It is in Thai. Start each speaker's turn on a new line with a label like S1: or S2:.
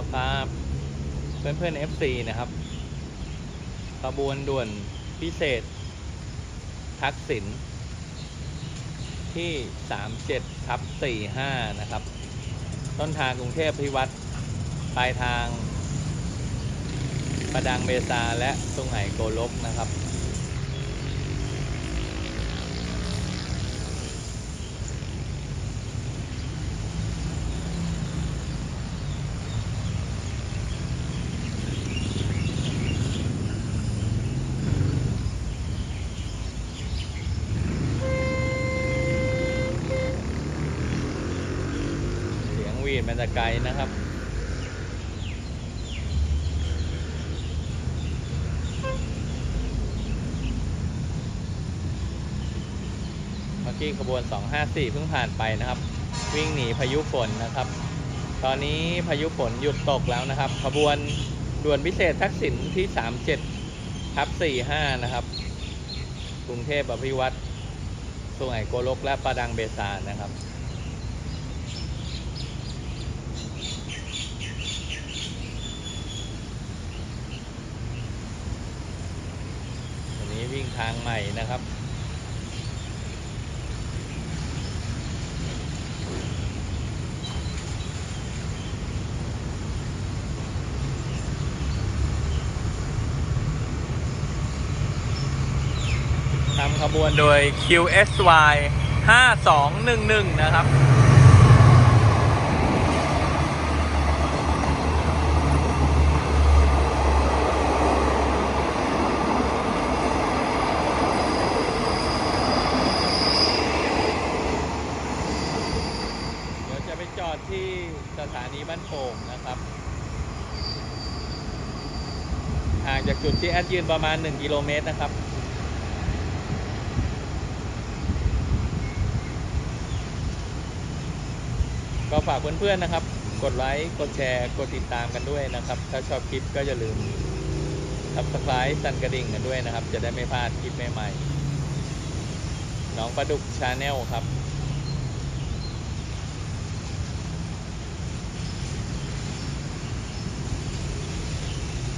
S1: แล้วครับ เพื่อนเพื่อน FC นะครับขบวนด่วนพิเศษ ทักษิณที่ 37ทับ45 นะครับ ต้นทางกรุงเทพพิวัตรปลายทาง ประดังเบซาและสุงไหโกลกนะครับ วีดมันจะไกลนะครับเมื่อกี้ขบวน 254 เพิ่งผ่านไปนะครับ วิ่งหนีพายุฝนนะครับ ตอนนี้พายุฝนหยุดตกแล้วนะครับ ขบวนด่วนพิเศษทักษิณที่ 37ทับ45 นะครับ กรุงเทพอภิวัตรสุไหงโกลกและประดังเบซานะครับ วันนี้วิ่ง ทางใหม่นะครับ ทำขบวนโดย QSY 5211 นะครับ เดี๋ยวจะไปจอด ที่สถานีบ้านโป่งนะครับห่างจากจุดที่แอดยืนประมาณ 1 กิโลเมตรนะครับ ก็ฝากเพื่อนๆนะครับ กดไลค์ กดแชร์ กดติดตามกันด้วยนะครับ ถ้าชอบคลิปก็อย่าลืม subscribe สั่นกระดิ่งกันด้วยนะครับ จะได้ไม่พลาดคลิปใหม่ๆ น้องประดุกชาแนลครับ